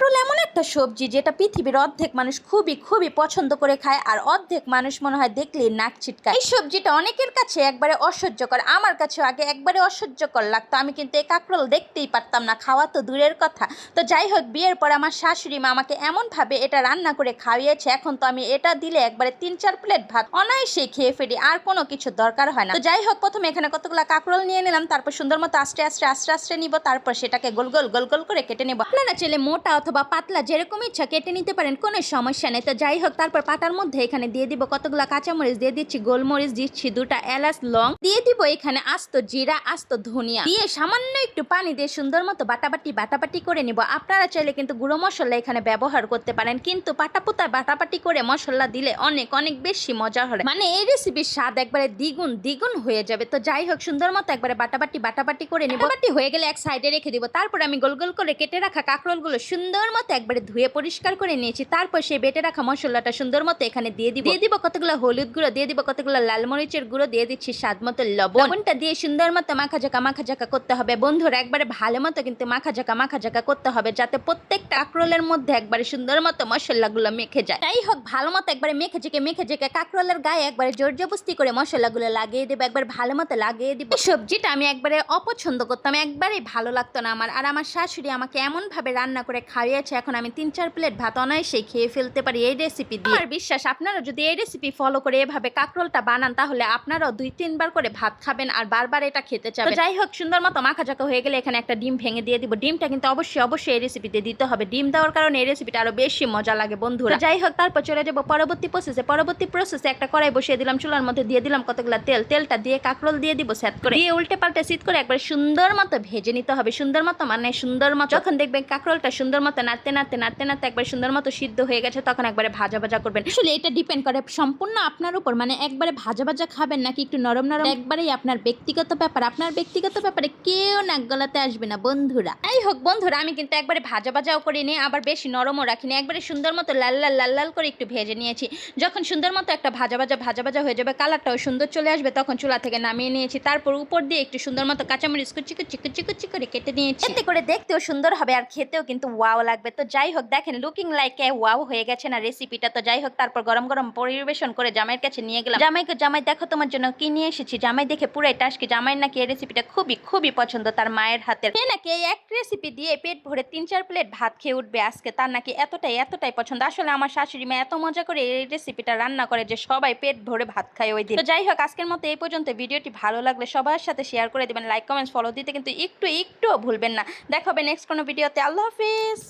কাঁকরোল এমন একটা সবজি যেটা পৃথিবীর অর্ধেক মানুষ খুবই খুবই পছন্দ করে খায় আর অর্ধেক মানুষ মনে হয় দেখলেই নাক ছিটকায়। এই সবজিটা অনেকের কাছে একবারে অসহ্যকর, আমার কাছেও আগে একবারে অসহ্যকর লাগতো। আমি কিন্তু এই কাঁকরোল দেখতেই পারতাম না, খাওয়া তো দূরের কথা। তো যাই হোক, বিয়ের পর আমার শাশুড়ি মা আমাকে এমনভাবে এটা রান্না করে খাওয়িয়েছে, এখন তো আমি এটা দিলে একবারে তিন চার প্লেট ভাত অনায়াসেই খেয়ে ফেলি, আর কোনো কিছু দরকার হয় না। তো যাই হোক, প্রথমে এখানে কতগুলো কাঁকরোল নিয়ে নিলাম, তারপর সুন্দর মতো আস্তে আস্তে আস্তে আস্তে নিব, তারপর সেটাকে গোল গোল গোল গোল করে কেটে নেব। আপনারা চাইলে মোটা অথবা পাতলা যেরকম ইচ্ছা কেটে নিতে পারেন, কোনো সমস্যা নেই। তো যাই হোক, তারপর পাতার মধ্যে এখানে দিয়ে দিব কতগুলো কাঁচামরিচ, দিয়ে দিচ্ছি গোলমরিচ, দিচ্ছি দুটা এলাচ, লং। দিয়ে দিব এখানে আস্ত জিরা, আস্ত ধনিয়া। দিয়ে সামান্য একটু পানি দিয়ে সুন্দর মতো বাটাবাটি বাটাবাটি করে নিব। আপনারা চাইলে কিন্তু গুঁড়ো মশলা এখানে ব্যবহার করতে পারেন, কিন্তু পাটাপুতা, বাটাবাটি করে মশলা দিলে অনেক অনেক বেশি মজা হবে মানে এই রেসিপির স্বাদ একবারে দ্বিগুণ দ্বিগুণ হয়ে যাবে। তো যাই হোক, সুন্দর মতো একবারে বাটাবাটি বাটাবাটি করে নিব। বাটি হয়ে গেলে এক সাইডে রেখে দিব। তারপর আমি গোল গোল করে কেটে রাখা কাঁকরোলগুলো সুন্দর মতো একবারে ধুয়ে পরিষ্কার করে নিয়েছি। তারপর সেই বেটে রাখা মশলাটা সুন্দর মতো এখানে দিয়ে দিব। দিয়ে দিব কতগুলো হলুদ গুঁড়ো, দিয়ে দিব কতগুলো লাল মরিচের গুঁড়ো, দিয়ে দিচ্ছি স্বাদ মতো লবণ। লবণটা দিয়ে সুন্দর মতো মাখা ঝাঁকা মাখা ঝাঁকা করতে হবে। বন্ধুরা, একবারে ভালো মতো কিন্তু মাখা ঝাঁকা মাখা ঝাঁকা করতে হবে যাতে প্রত্যেকটা কাঁকরোলের মধ্যে একবারে সুন্দর মতো মশলাগুলো মেখে যায়। যাই হোক, ভালো মতো একবারে মেখে ঝেঁকে মেখে ঝেঁকে কাঁকরোলের গায়ে একবারে জোর জবস্তি করে মশলাগুলো লাগিয়ে দেবো, একবার ভালো মতো লাগিয়ে দিব। সবজিটা আমি একবারে অপছন্দ করতাম, একবারেই ভালো লাগতো না আমার। আর আমার শাশুড়ি আমাকে এমন ভাবে রান্না করে খাইয়েছে এখন আমি তিন চার প্লেট ভাত অনায়াসেই খেয়ে ফেলতে পারি এই রেসিপি দিয়ে। আর বিশ্বাস আপনারা যদি এই রেসিপি ফলো করে এভাবে কাঁকরোলটা বানান তাহলে আপনারাও দুই তিনবার করে ভাত খাবেন আর বারবার এটা খেতে চাবেন। যাই হোক সুন্দর মতো মাখা চাকা হয়ে গেলে এখানে একটা ডিম ভেঙে দিয়ে দিব। ডিমটা কিন্তু অবশ্যই অবশ্যই এই রেসিপিতে দিতে হবে। ডিম দেওয়ার কারণে এই রেসিপিটা আরও বেশি মজা লাগে বন্ধুরা। যাই হোক তারপর চলে যাব পরবর্তী প্রসেসে পরবর্তী প্রসেসে একটা কড়াই বসিয়ে দিলাম চুলার মধ্যে দিয়ে দিলাম কতগুলো তেল। তেলটা দিয়ে কাঁকরোল দিয়ে দিব সেট করে। দিয়ে উল্টে পাল্টে সিট করে একবার সুন্দর মতো ভেজে নিতে হবে। সুন্দর মতো মানে সুন্দর মতো। যখন দেখবেন কাঁকরোলটা সুন্দর মতো নাড়তে নাড়তে নাড়তে নাড়তে একবার সুন্দর মতো সিদ্ধ হয়ে গেছে তখন একবারে ভাজা ভাজা করবেন। আসলে এটা ডিপেন্ড করে সম্পূর্ণ আপনার উপর মানে একবারে ভাজা ভাজা খাবেন নাকি একটু নরম নরম একবারেই আপনার ব্যক্তিগত ব্যাপার। আপনার ব্যক্তিগত ব্যাপারে কেউ নাক গলাতে আসবে না বন্ধুরা। এই হোক বন্ধুরা আমি কিন্তু একবারে ভাজা ভাজাও করিনি আবার বেশি নরমও রাখিনি একবারে সুন্দর মতো লাল লাল লাল লাল করে একটু ভেজে নিয়েছি। যখন সুন্দর মতো একটা ভাজা ভাজা ভাজা ভাজা হয়ে যাবে কালারটাও সুন্দর চলে আসবে তখন চুলা থেকে নামিয়ে নিয়েছি। তারপর উপর দিয়ে একটু সুন্দর মতো কাঁচামরিচ কুচি কুচি কুচি কুচি করে কেটে নিয়েছি। এতে করে দেখতেও সুন্দর হবে আর খেতেও কিন্তু ওয়াও লাগবে। তো যাই হোক দেখেন লুকিং লাইক এ ওয়াও হয়ে গেছে না রেসিপিটা তো যাই হোক তারপর গরম গরম পরিবেশন করে জামাইয়ের কাছে নিয়ে গেলাম। জামাইকে, জামাই, দেখো তোমার জন্য কি নিয়ে এসেছি? জামাই দেখে পুরাই টাসকি জামাই নাকি এই রেসিপিটা খুবই খুবই পছন্দ তার মায়ের হাতের। সে নাকি এই এক রেসিপি দিয়ে পেট ভরে তিন চার প্লেট ভাত খেয়ে উঠবে আজকে। তার নাকি এতটাই এতটাই পছন্দ। আসলে আমার শাশুড়ি মা এত মজা করে এই রেসিপিটা রান্না করে যে সবাই পেট ভরে ভাত খায় ওই দিন। তো যাই হোক আজকের মতো এই পর্যন্ত। ভিডিওটি ভালো লাগলে সবার সাথে শেয়ার করে দিবেন। লাইক কমেন্টস ফলো দিতে কিন্তু একটু, একটুও ভুলবেন না। দেখাবে নেক্সট কোনো ভিডিওতে আল্লাহ হাফিজ!